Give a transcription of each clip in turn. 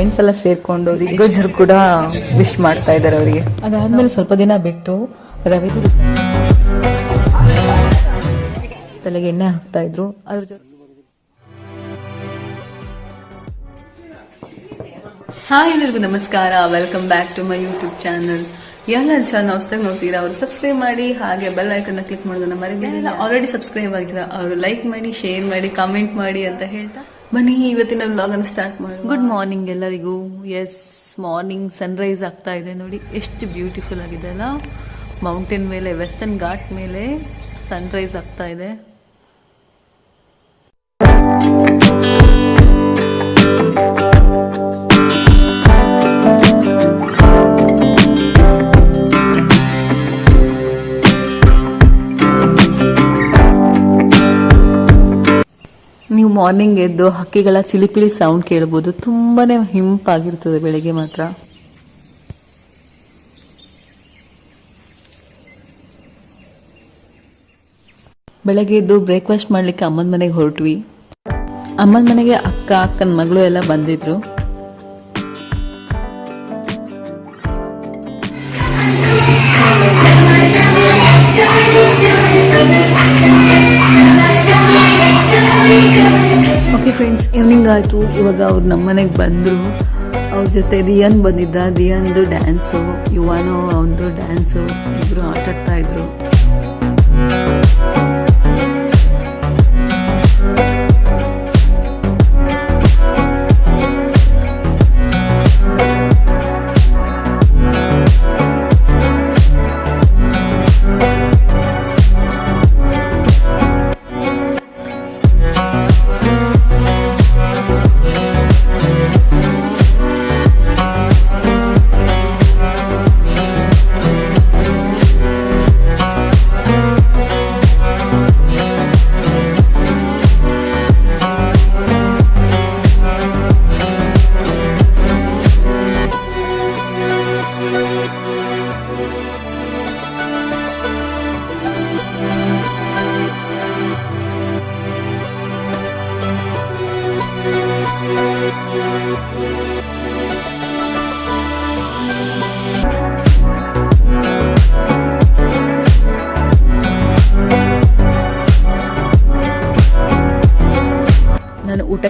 Friends ಎಲ್ಲ ಸೇರ್ಕೊಂಡು ದಿಗ್ಗಜರು ಕೂಡ ವಿಶ್ ಮಾಡ್ತಾ ಇದ್ದಾರೆ ಅವರಿಗೆ. ಅದಾದ್ಮೇಲೆ ಸ್ವಲ್ಪ ದಿನ ಬಿಟ್ಟು ರವಿದು ತಲೆಗೆ ಎಣ್ಣೆ ಹಾಕ್ತಾ ಇದ್ರು. ಅದ್ರ ಜೊತೆ ಹಾಯ್ ಎಲ್ಲರಿಗೂ ನಮಸ್ಕಾರ. Welcome back to my YouTube channel ಎಲ್ಲ ಚಾನಲ್ ಹೊಸದಾಗಿ ನೋಡ್ತೀರಾ ಅವರು ಸಬ್ಸ್ಕ್ರೈಬ್ ಮಾಡಿ ಹಾಗೆ ಬೆಲ್ ಐಕನ್ನ ಕ್ಲಿಕ್ ಮಾಡೋದನ್ನ ಮರಿಬೇಡಿ. ಆಲ್ರೆಡಿ ಸಬ್ಸ್ಕ್ರೈಬ್ ಆಗಿಲ್ಲ ಅವರು ಲೈಕ್ ಮಾಡಿ ಶೇರ್ ಮಾಡಿ ಕಾಮೆಂಟ್ ಮಾಡಿ ಅಂತ ಹೇಳ್ತಾ ಬನ್ನಿ, ಇವತ್ತಿನ ವ್ಲಾಗ್ ಅನ್ನು ಸ್ಟಾರ್ಟ್ ಮಾಡಿ ಗುಡ್ ಮಾರ್ನಿಂಗ್ ಎಲ್ಲರಿಗೂ. ಎಸ್ ಮಾರ್ನಿಂಗ್ ಸನ್ರೈಸ್ ಆಗ್ತಾ ಇದೆ ನೋಡಿ. ಎಷ್ಟು ಬ್ಯೂಟಿಫುಲ್ ಆಗಿದೆ ಅಲ್ಲ? ಮೌಂಟೇನ್ ಮೇಲೆ ವೆಸ್ಟರ್ನ್ ಘಾಟ್ ಮೇಲೆ ಸನ್ರೈಸ್ ಆಗ್ತಾ ಇದೆ. ನೀವು ಮಾರ್ನಿಂಗ್ ಎದ್ದು ಹಕ್ಕಿಗಳ ಚಿಲಿಪಿಲಿ ಸೌಂಡ್ ಕೇಳ್ಬೋದು. ತುಂಬಾನೇ ಹಿಂಪಾಗಿರ್ತದೆ ಬೆಳಿಗ್ಗೆ ಮಾತ್ರ. ಬೆಳಗ್ಗೆ ಎದ್ದು ಬ್ರೇಕ್ಫಾಸ್ಟ್ ಮಾಡ್ಲಿಕ್ಕೆ ಅಮ್ಮನ ಮನೆಗೆ ಹೊರಟ್ವಿ. ಅಮ್ಮನ ಮನೆಗೆ ಅಕ್ಕ, ಅಕ್ಕನ ಮಗಳು ಎಲ್ಲ ಬಂದಿದ್ರು. ಆಯಿತು ಇವಾಗ ಅವ್ರು ನಮ್ಮ ಮನೆಗೆ ಬಂದರು. ಅವ್ರ ಜೊತೆ ರಿಯನ್ ಬಂದಿದ್ದ. ರಿಯನ್ದು ಡ್ಯಾನ್ಸು, ಯುವಾನು ಅವನದು ಡ್ಯಾನ್ಸು. ಇಬ್ಬರು ಆಟಾಡ್ತಾ ಇದ್ರು.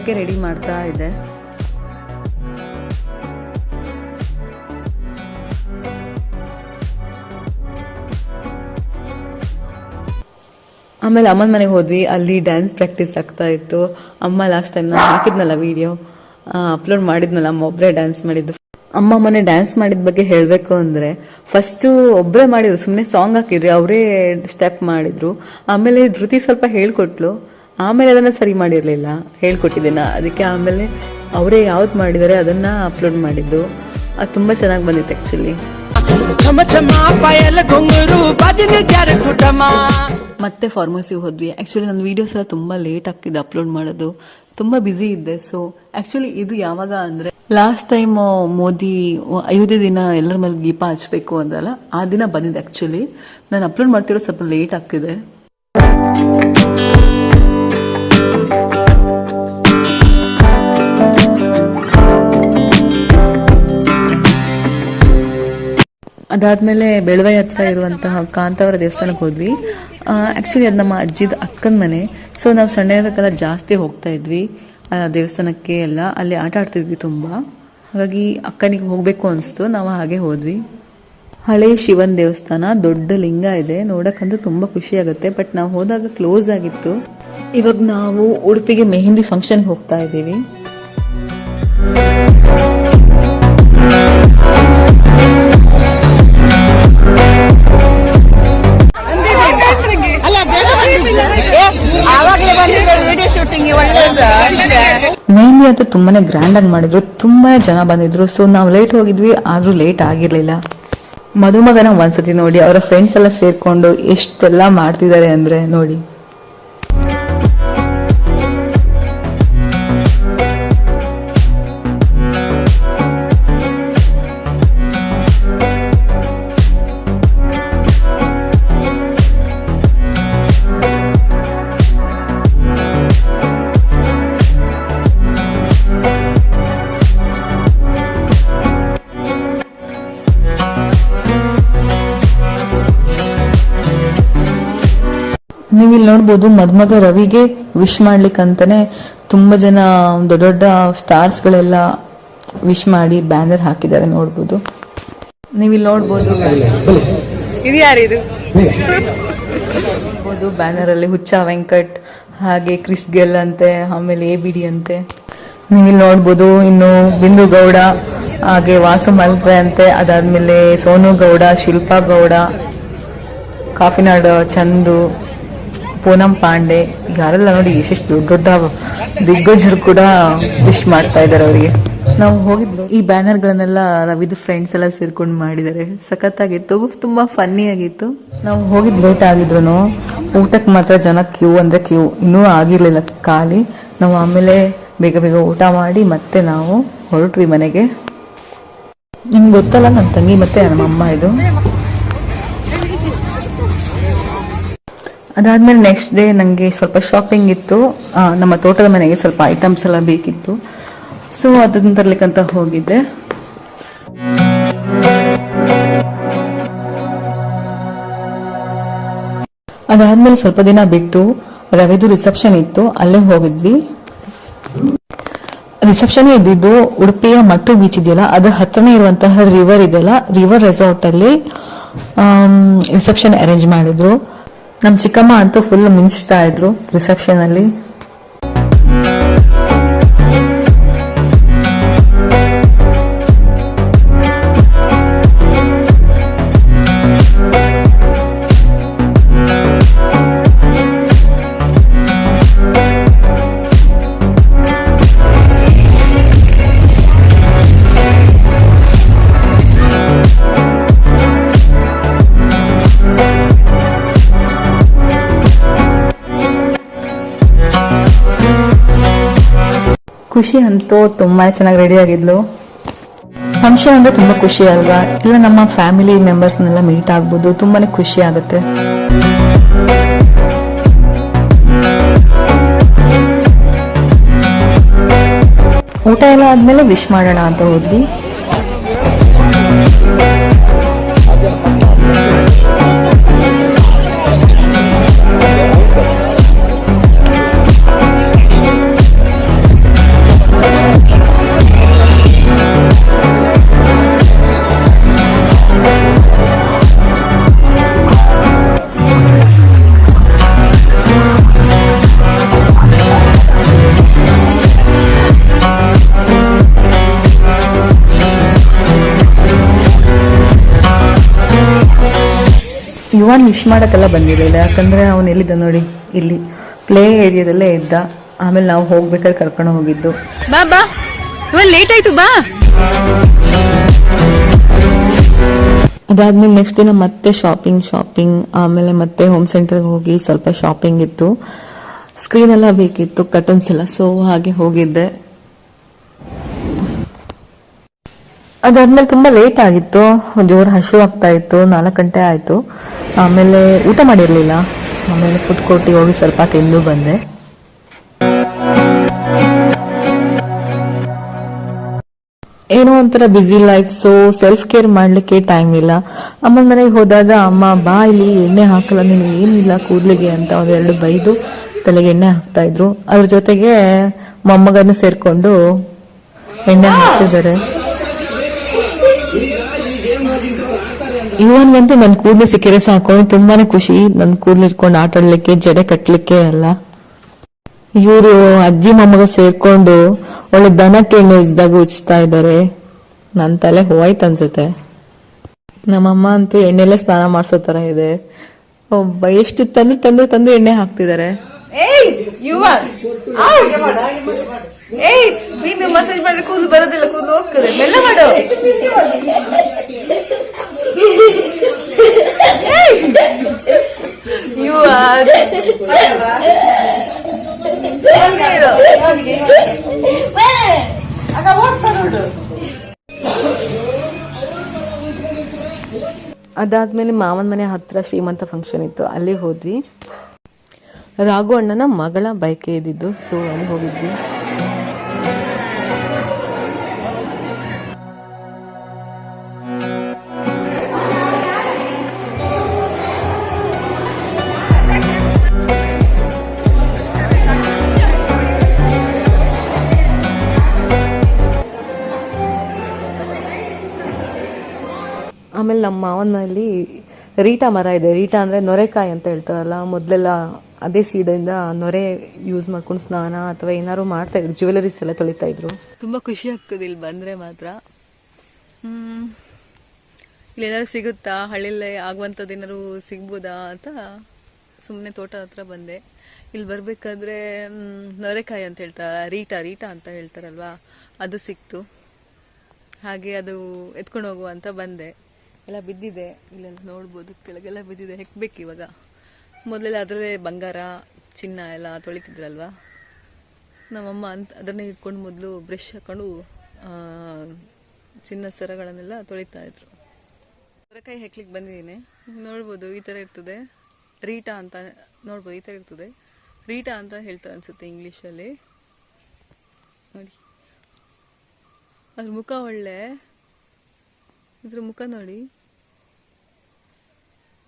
ಊಟಕ್ಕೆ ರೆಡಿ ಮಾಡ್ತಾ ಇದೆ. ಆಮೇಲೆ ಅಮ್ಮನ ಮನೆಗೆ ಹೋದ್ವಿ. ಅಲ್ಲಿ ಡ್ಯಾನ್ಸ್ ಪ್ರಾಕ್ಟೀಸ್ ಆಗ್ತಾ ಇತ್ತು. ಅಮ್ಮ ಲಾಸ್ಟ್ ಟೈಮ್ ನಾನು ಹಾಕಿದ್ನಲ್ಲ ವಿಡಿಯೋ ಅಪ್ಲೋಡ್ ಮಾಡಿದ್ನಲ್ಲ, ಅಮ್ಮ ಒಬ್ಬರೇ ಡ್ಯಾನ್ಸ್ ಮಾಡಿದ್ದು. ಅಮ್ಮ ಮೊನ್ನೆ ಡ್ಯಾನ್ಸ್ ಮಾಡಿದ ಬಗ್ಗೆ ಹೇಳಬೇಕು ಅಂದ್ರೆ ಫಸ್ಟು ಒಬ್ಬರೇ ಮಾಡಿದ್ರು. ಸುಮ್ಮನೆ ಸಾಂಗ್ ಹಾಕಿದ್ರಿ, ಅವರೇ ಸ್ಟೆಪ್ ಮಾಡಿದ್ರು. ಆಮೇಲೆ ಧೃತಿ ಸ್ವಲ್ಪ ಹೇಳ್ಕೊಟ್ಲು. ಆಮೇಲೆ ಅದನ್ನ ಸರಿ ಮಾಡಿರಲಿಲ್ಲ. ಹೇಳ್ಕೊಟ್ಟಿದ್ದೇನ ಅದಕ್ಕೆ ಆಮೇಲೆ ಅವರೇ ಯಾವ್ದು ಮಾಡಿದ್ದಾರೆ ಅದನ್ನ ಅಪ್ಲೋಡ್ ಮಾಡಿದ್ದು. ಅದು ತುಂಬಾ ಚೆನ್ನಾಗಿ ಬಂದಿತ್ತು ಆ್ಯಕ್ಚುಲಿ ಮತ್ತೆ ಫಾರ್ಮಸಿಗೆ ಹೋದ್ವಿ. ಆ್ಯಕ್ಚುಲಿ ನನ್ನ ವೀಡಿಯೋಸ್ ಎಲ್ಲ ತುಂಬ ಲೇಟ್ ಆಗ್ತಿದೆ ಅಪ್ಲೋಡ್ ಮಾಡೋದು. ತುಂಬ ಬ್ಯುಸಿ ಇದ್ದೆ. ಸೊ ಆ್ಯಕ್ಚುಲಿ ಇದು ಯಾವಾಗ ಅಂದರೆ ಲಾಸ್ಟ್ ಟೈಮ್ ಮೋದಿ ಅಯೋಧ್ಯೆ ದಿನ ಎಲ್ಲರ ಮೇಲೆ ದೀಪ ಹಚ್ಚಬೇಕು ಅಂದಲ್ಲ ಆ ದಿನ ಬಂದಿದೆ ಆ್ಯಕ್ಚುಲಿ ನಾನು ಅಪ್ಲೋಡ್ ಮಾಡ್ತಿರೋ ಸ್ವಲ್ಪ ಲೇಟ್ ಆಗ್ತಿದೆ. ಅದಾದ್ಮೇಲೆ ಬೆಳವೈ ಹತ್ರ ಇರುವಂತಹ ಕಾಂತಾವರ ದೇವಸ್ಥಾನಕ್ಕೆ ಹೋದ್ವಿ. ಆ್ಯಕ್ಚುಲಿ ಅದು ನಮ್ಮ ಅಜ್ಜಿದ ಅಕ್ಕನ ಮನೆ. ಸೊ ನಾವು ಸಣ್ಣ ಇರಬೇಕೆಲ್ಲ ಜಾಸ್ತಿ ಹೋಗ್ತಾ ಇದ್ವಿ. ಆ, ದೇವಸ್ಥಾನಕ್ಕೆ ಎಲ್ಲ. ಅಲ್ಲಿ ಆಟ ಆಡ್ತಿದ್ವಿ ತುಂಬ. ಹಾಗಾಗಿ ಅಕ್ಕನಿಗೆ ಹೋಗಬೇಕು ಅನಿಸ್ತು. ನಾವು ಹಾಗೆ ಹೋದ್ವಿ. ಹಳೆ ಶಿವನ್ ದೇವಸ್ಥಾನ, ದೊಡ್ಡ ಲಿಂಗ ಇದೆ. ನೋಡೋಕ್ಕಂತೂ ತುಂಬ ಖುಷಿ ಆಗುತ್ತೆ. ಬಟ್ ನಾವು ಹೋದಾಗ ಕ್ಲೋಸ್ ಆಗಿತ್ತು. ಇವಾಗ ನಾವು ಉಡುಪಿಗೆ ಮೆಹಂದಿ ಫಂಕ್ಷನ್ಗೆ ಹೋಗ್ತಾ ಇದ್ದೀವಿ. ಅಂತೂ ತುಂಬಾನೇ ಗ್ರ್ಯಾಂಡ್ ಆಗಿ ಮಾಡಿದ್ರು ತುಂಬಾ ಜನ ಬಂದಿದ್ರು. ಸೊ ನಾವು ಲೇಟ್ ಹೋಗಿದ್ವಿ, ಆದ್ರೂ ಲೇಟ್ ಆಗಿರ್ಲಿಲ್ಲ. ಮದುಮಗನ ಒಂದ್ಸತಿ ನೋಡಿ, ಅವರ ಫ್ರೆಂಡ್ಸ್ ಎಲ್ಲ ಸೇರ್ಕೊಂಡು ಎಷ್ಟೆಲ್ಲ ಮಾಡ್ತಿದ್ದಾರೆ ಅಂದ್ರೆ ನೋಡಿ. ಇಲ್ಲಿ ನೋಡ್ಬೋದು ಮದ್ಮಗ ರವಿಗೆ ವಿಶ್ ಮಾಡ್ಲಿಕ್ಕಂತಾನೆ ತುಂಬಾ ಜನ ದೊಡ್ಡ ದೊಡ್ಡ ಸ್ಟಾರ್ಸ್ ಗಳೆಲ್ಲ ವಿಶ್ ಮಾಡಿ ಬ್ಯಾನರ್ ಹಾಕಿದ್ದಾರೆ ನೋಡ್ಬೋದು. ನೀವು ಇಲ್ಲಿ ನೋಡ್ಬೋದು ಇದು? ಯಾರಿದು ನೋಡ್ಬೋದು ಬ್ಯಾನರ್ ಅಲ್ಲಿ ಹುಚ್ಚ ವೆಂಕಟ್ ಹಾಗೆ ಕ್ರಿಸ್ ಗೆಲ್ ಅಂತೆ ಆಮೇಲೆ ಎ ಬಿ ಡಿ ಅಂತೆ. ನೀವು ಇಲ್ಲಿ ನೋಡ್ಬೋದು ಇನ್ನು ಬಿಂದು ಗೌಡ ಹಾಗೆ ವಾಸು ಮಲ್ಪೆ ಅಂತೆ ಅದಾದ್ಮೇಲೆ ಸೋನು ಗೌಡ ಶಿಲ್ಪಾ ಗೌಡ ಕಾಫಿನಾಡು ಚಂದು ಪೂನಂ ಪಾಂಡೆ, ಯಾರೆಲ್ಲ ನೋಡಿ ಎಷ್ಟು ದೊಡ್ಡ ದೊಡ್ಡ ದಿಗ್ಗಜರು ಕೂಡ ವಿಶ್ ಮಾಡ್ತಾ ಇದ್ದಾರೆ ಅವರಿಗೆ. ನಾವು ಹೋಗಿದ್ವಿ. ಈ ಬ್ಯಾನರ್ಗಳನ್ನೆಲ್ಲ ರವಿದು ಫ್ರೆಂಡ್ಸ್ ಎಲ್ಲ ಸೇರ್ಕೊಂಡು ಮಾಡಿದ್ದಾರೆ ಸಖತ್ತಾಗಿತ್ತು. ತುಂಬಾ ಫನ್ನಿ ಆಗಿತ್ತು. ನಾವು ಹೋಗಿದ್ ಲೇಟ್ ಆಗಿದ್ರು ಊಟಕ್ಕೆ ಮಾತ್ರ ಜನ ಕ್ಯೂ ಅಂದ್ರೆ ಕ್ಯೂ ಇನ್ನೂ ಆಗಿರ್ಲಿಲ್ಲ ಖಾಲಿ. ನಾವು ಆಮೇಲೆ ಬೇಗ ಬೇಗ ಊಟ ಮಾಡಿ ಮತ್ತೆ ನಾವು ಹೊರಟ್ವಿ ಮನೆಗೆ. ನಿಮ್ಗೆ ಗೊತ್ತಲ್ಲ ನನ್ನ ತಂಗಿ ಮತ್ತೆ ನಮ್ಮ ಇದು? ಅದಾದ್ಮೇಲೆ ನೆಕ್ಸ್ಟ್ ಡೇ ನನಗೆ ಸ್ವಲ್ಪ ಶಾಪಿಂಗ್ ಇತ್ತು. ನಮ್ಮ ತೋಟದ ಮನೆಗೆ ಸ್ವಲ್ಪ ಐಟಮ್ಸ್ ಎಲ್ಲ ಬೇಕಿತ್ತು. ಸೊ ಅದನ್ನ ತರ್ಲಿಕ್ಕಂತ ಹೋಗಿದ್ದೆ. ಅದಾದ್ಮೇಲೆ ಸ್ವಲ್ಪ ದಿನ ಬಿಟ್ಟು ರವಿದು ರಿಸೆಪ್ಷನ್ ಇತ್ತು. ಅಲ್ಲೇ ಹೋಗಿದ್ವಿ. ರಿಸೆಪ್ಷನ್ ಇದ್ದಿದ್ದು ಉಡುಪಿಯ ಮಟ್ಟು ಬೀಚ್ ಇದೆಯಲ್ಲ ಅದ್ರ ಹತ್ರನೇ ಇರುವಂತಹ ರಿವರ್ ಇದೆಯಲ್ಲ ರಿವರ್ ರೆಸಾರ್ಟ್ ಅಲ್ಲಿ ರಿಸೆಪ್ಷನ್ ಅರೇಂಜ್ ಮಾಡಿದ್ರು. ನಮ್ ಚಿಕ್ಕಮ್ಮ ಅಂತೂ ಫುಲ್ ಮಿಂಚ್ತಾ ಇದ್ರು ರಿಸೆಪ್ಷನ್ ಖುಷಿ ಅಂತೂ ತುಂಬಾ ಚೆನ್ನಾಗಿ ರೆಡಿ ಆಗಿದ್ಲು. ಫಂಕ್ಷನ್ ಅಂದ್ರೆ ತುಂಬಾ ಖುಷಿ ಅಲ್ವಾ? ಇಲ್ಲ ನಮ್ಮ ಫ್ಯಾಮಿಲಿ ಮೆಂಬರ್ಸ್ನೆಲ್ಲ ಮೀಟ್ ಆಗ್ಬೋದು, ತುಂಬಾನೇ ಖುಷಿ ಆಗುತ್ತೆ. ಊಟ ಎಲ್ಲ ಆದ್ಮೇಲೆ ವಿಶ್ ಮಾಡೋಣ ಅಂತ ಹೋದ್ವಿ. ಯುವನ್ ವಿಶ್ ಮಾಡಕ್ಕೆಲ್ಲ ಬಂದಿರಲಿಲ್ಲ ಯಾಕಂದ್ರೆ ಅವನು ಎಲ್ಲಿದ್ದ ನೋಡಿ? ಇಲ್ಲಿ. ಪ್ಲೇ ಏರಿಯಾದಲ್ಲೇ ಇದ್ದ. ಆಮೇಲೆ ನಾವು ಹೋಗ್ಬೇಕಾದ್ರೆ ಕರ್ಕೊಂಡು ಹೋಗಿದ್ದು. ಬಾ ಬಾ. ಇವಾಗ ಲೇಟ್ ಆಯ್ತು ಬಾ. ಅದಾದ್ಮೇಲೆ ನೆಕ್ಸ್ಟ್ ದಿನ ಮತ್ತೆ ಶಾಪಿಂಗ್ ಶಾಪಿಂಗ್ ಆಮೇಲೆ ಮತ್ತೆ ಹೋಮ್ ಸೆಂಟರ್ಗೆ ಹೋಗಿ ಸ್ವಲ್ಪ ಶಾಪಿಂಗ್ ಇತ್ತು. ಸ್ಕ್ರೀನ್ ಎಲ್ಲ ಬೇಕಿತ್ತು ಕಟನ್ಸ್ ಎಲ್ಲ. ಸೊ ಹಾಗೆ ಹೋಗಿದ್ದೆ. ಅದಾದ್ಮೇಲೆ ತುಂಬಾ ಲೇಟ್ ಆಗಿತ್ತು. ಜೋರು ಹಸು ಆಗ್ತಾ ಇತ್ತು. ನಾಲ್ಕು ಗಂಟೆ ಆಯ್ತು. ಆಮೇಲೆ ಊಟ ಮಾಡಿರ್ಲಿಲ್ಲ. ಆಮೇಲೆ ಫುಡ್ ಕೋರ್ಟಿಗೆ ಹೋಗಿ ಸ್ವಲ್ಪ ತಿಂದು ಬಂದೆ. ಏನೋ ಒಂಥರ busy life so self care ಮಾಡ್ಲಿಕ್ಕೆ ಟೈಮ್ ಇಲ್ಲ. ಅಮ್ಮನ ಮನೆಗೆ ಹೋದಾಗ, ಅಮ್ಮ, ಬಾ ಇಲ್ಲಿ, ಎಣ್ಣೆ ಹಾಕಲ್ಲ ನೀನು ಏನಿಲ್ಲ, ಕೂದಲಿಗೆ ಅಂತ ಒಂದೆರಡು ಬೈದು ತಲೆಗೆ ಎಣ್ಣೆ ಹಾಕ್ತಾ ಇದ್ರು. ಅದ್ರ ಜೊತೆಗೆ ಮೊಮ್ಮಗನ್ನು ಸೇರ್ಕೊಂಡು ಎಣ್ಣೆ ಹಾಕ್ತಿದ್ದಾರೆ. ಇವನ್ಗಂತೂ ನನ್ ಕೂದಲು ಸಿಕ್ಕಿರೆ ಸಾಕು ತುಂಬಾನೇ ಖುಷಿ. ನನ್ ಕೂದಲು ಇಟ್ಕೊಂಡು ಆಟ ಆಡ್ಲಿಕ್ಕೆ, ಜಡೆ ಕಟ್ಲಿಕ್ಕೆ ಅಲ್ಲ ಇವರು ಅಜ್ಜಿ, ಮೊಮ್ಮಗ ಸೇರ್ಕೊಂಡು ಒಳ್ಳೆ ದನಕ್ಕೆ ಉಜ್ದಾಗ ಉಜ್ತಾ ಇದ್ದಾರೆ. ನನ್ ತಲೆ ಹೋಯ್ತ ಅನ್ಸುತ್ತೆ. ನಮ್ಮಮ್ಮ ಅಂತೂ ಎಣ್ಣೆಲೆ ಸ್ನಾನ ಮಾಡಿಸೋ ತರ ಇದೆ. ಎಷ್ಟು ತಂದು ತಂದು ತಂದು ಎಣ್ಣೆ ಹಾಕ್ತಿದ್ದಾರೆ. ಮಸಾಜ್ ಮಾಡಿ ಕೂದಲು ಬರೋದಿಲ್ಲ, ಕೂದಲು ಹೋಗ್ತದೆ. ಮೆಲ್ಲ ಮಾಡು. ಅದಾದ್ಮೇಲೆ ಮಾವನ ಮನೆ ಹತ್ರ ಶ್ರೀಮಂತ ಫಂಕ್ಷನ್ ಇತ್ತು. ಅಲ್ಲಿ ಹೋದ್ವಿ. ರಾಘು ಅಣ್ಣನ ಮಗಳ ಬೈಕೆ ಇದ್ದಿದ್ದು. ಸೊ ಅಲ್ಲಿ ಹೋಗಿದ್ವಿ. ನಮ್ಮ ಮಾವನಲ್ಲಿ ರೀಟಾ ಮರ ಇದೆ. ರೀಟಾ ಅಂದರೆ ನೊರೆಕಾಯಿ ಅಂತ ಹೇಳ್ತಾರಲ್ಲ ಮೊದಲೆಲ್ಲ ಅದೇ ಸೀಡಿಂದ ನೊರೆ ಯೂಸ್ ಮಾಡ್ಕೊಂಡು ಸ್ನಾನ ಅಥವಾ ಏನಾದ್ರು ಮಾಡ್ತಾ ಇದ್ರು ಜ್ಯುವೆಲರೀಸ್ ಎಲ್ಲ ತೊಳಿತಾ ಇದ್ರು. ತುಂಬ ಖುಷಿ ಆಗ್ತದೆ ಇಲ್ಲಿ ಬಂದರೆ ಮಾತ್ರ. ಹ್ಮ್. ಇಲ್ಲಿ ಏನಾದ್ರು ಸಿಗುತ್ತಾ? ಹಳ್ಳಿಲೇ ಆಗುವಂಥದ್ದು ಏನಾದ್ರು ಸಿಗ್ಬೋದಾ ಅಂತ ಸುಮ್ಮನೆ ತೋಟ ಹತ್ರ ಬಂದೆ. ಇಲ್ಲಿ ಬರಬೇಕಾದ್ರೆ ನೊರೆಕಾಯಿ ಅಂತ ಹೇಳ್ತಾ ರೀಟಾ ರೀಟಾ ಅಂತ ಹೇಳ್ತಾರಲ್ವಾ? ಅದು ಸಿಕ್ತು. ಹಾಗೆ ಅದು ಎತ್ಕೊಂಡು ಹೋಗುವ ಅಂತ ಬಂದೆ. ಎಲ್ಲ ಬಿದ್ದಿದೆ. ಇಲ್ಲೆಲ್ಲ ನೋಡ್ಬೋದು, ಕೆಳಗೆಲ್ಲ ಬಿದ್ದಿದೆ. ಹೆಕ್ಬೇಕು ಇವಾಗ. ಮೊದಲೆಲ್ಲ ಅದರಲ್ಲೇ ಬಂಗಾರ, ಚಿನ್ನ ಎಲ್ಲ ತೊಳಿತಿದ್ರಲ್ವಾ? ನಮ್ಮಮ್ಮ ಅಂತ, ಅದನ್ನೇ ಇಟ್ಕೊಂಡು ಮೊದಲು ಬ್ರಷ್ ಹಾಕೊಂಡು ಚಿನ್ನ ಸರಗಳನ್ನೆಲ್ಲ ತೊಳಿತಾ ಇದ್ರು. ಸೊರಕಾಯಿ ಹೆಕ್ಲಿಕ್ಕೆ ಬಂದಿದ್ದೀನಿ. ನೋಡ್ಬೋದು, ಈ ಥರ ಇರ್ತದೆ. ರೀಟಾ ಅಂತ, ನೋಡ್ಬೋದು, ಈ ಥರ ಇರ್ತದೆ. ರೀಟಾ ಅಂತ ಹೇಳ್ತಾರೆ ಅನಿಸುತ್ತೆ ಇಂಗ್ಲೀಷಲ್ಲಿ ನೋಡಿ. ಅದ್ರ ಮುಖ ಒಳ್ಳೆ ಇದ್ರ ಮುಖ ನೋಡಿ.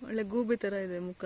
ಒಳ್ಳೆ ಗೂಬಿ ಥರ ಇದೆ ಮುಖ.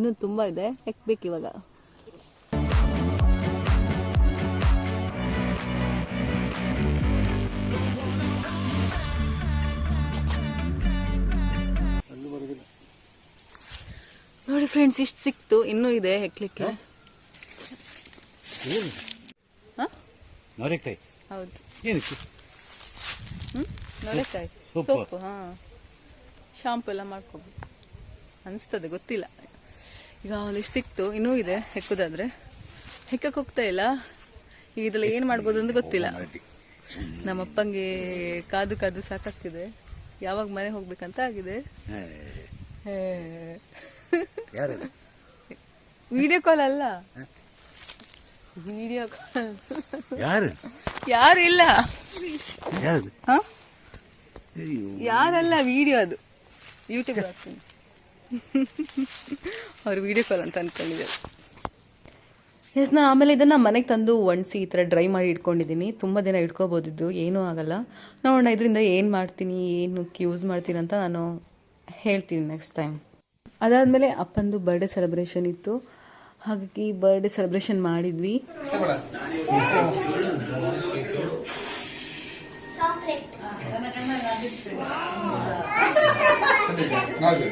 ಇನ್ನೂ ತುಂಬ ಇದೆ. ಹೆಕ್ಬೇಕು ಇವಾಗ? ನೋಡಿ ಫ್ರೆಂಡ್ಸ್ ಇಷ್ಟು ಸಿಕ್ತು. ಇನ್ನೂ ಇದೆ ಹೆಕ್ಲಿಕ್ಕೆ. ಹಾ? ನೊರೆಕಾಯಿ ಹೌದು. ಏನಕ್ಕೆ? ಹ್ಮ್? ನೊರೆಕಾಯಿ. ಸೊಪ್ಪು ಹಾ. ಶಾಂಪು ಎಲ್ಲ ಮಾಡ್ಕೋಬೋದು ಅನಿಸ್ತದೆ ಗೊತ್ತಿಲ್ಲ. ಈಗ ಒಂದಿಷ್ಟು ಸಿಕ್ತು ಇನ್ನೂ ಇದೆ ಹೆಕ್ಕುದಾದ್ರೆ. ಹೆಕ್ಕಕ್ಕೆ ಹೋಗ್ತಾ ಇಲ್ಲ. ಈಗ ಇದೆಲ್ಲ ಏನು ಮಾಡ್ಬೋದು ಅಂತ ಗೊತ್ತಿಲ್ಲ. ನಮ್ಮಪ್ಪಂಗೆ ಕಾದು ಕಾದು ಸಾಕಾಗ್ತಿದೆ. ಯಾವಾಗ ಮನೆ ಹೋಗ್ಬೇಕಂತ ಆಗಿದೆ. ಯಾರು ವಿಡಿಯೋ ಕಾಲ್ ಅಲ್ಲ. ವಿಡಿಯೋ ಕಾಲ್ ಯಾರು ಯಾರು ಇಲ್ಲ ಯಾರು ಹಾ? ಅಯ್ಯೋ. ಯಾರಲ್ಲ ವಿಡಿಯೋ ಅದು. ಯೂಟ್ಯೂಬ್ ಹಾಕ್ತೀನಿ. ಅವ್ರು ವಿಡಿಯೋ ಕಾಲ್ ಅಂತ ಅನ್ಕೊಂಡಿದ್ದಾರೆ ಎಸ್ ನಾ ಆಮೇಲೆ ಇದನ್ನು ಮನೆಗೆ ತಂದು ಒಣಸಿ ಈ ಥರ ಡ್ರೈ ಮಾಡಿ ಇಟ್ಕೊಂಡಿದ್ದೀನಿ. ತುಂಬ ದಿನ ಇಟ್ಕೋಬೋದಿದ್ದು. ಏನೂ ಆಗಲ್ಲ. ನೋಡೋಣ ಇದರಿಂದ ಏನು ಮಾಡ್ತೀನಿ ಏನು ಯೂಸ್ ಮಾಡ್ತೀನಿ ಅಂತ ನಾನು ಹೇಳ್ತೀನಿ ನೆಕ್ಸ್ಟ್ ಟೈಮ್ ಅದಾದಮೇಲೆ ಅಪ್ಪಂದು ಬರ್ಡೇ ಸೆಲೆಬ್ರೇಷನ್ ಇತ್ತು. ಹಾಗಾಗಿ ಬರ್ಡೇ ಸೆಲೆಬ್ರೇಷನ್ ಮಾಡಿದ್ವಿ.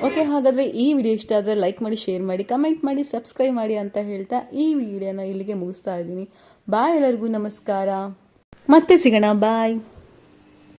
ಓಕೆ ಹಾಗಾದರೆ ಈ ವಿಡಿಯೋ ಇಷ್ಟ ಆದರೆ ಲೈಕ್ ಮಾಡಿ ಶೇರ್ ಮಾಡಿ ಕಮೆಂಟ್ ಮಾಡಿ ಸಬ್ಸ್ಕ್ರೈಬ್ ಮಾಡಿ ಅಂತ ಹೇಳ್ತಾ ಈ ವಿಡಿಯೋನ ಇಲ್ಲಿಗೆ ಮುಗಿಸ್ತಾ ಇದ್ದೀನಿ. ಬಾಯ್ ಎಲ್ಲರಿಗೂ, ನಮಸ್ಕಾರ. ಮತ್ತೆ ಸಿಗೋಣ ಬಾಯ್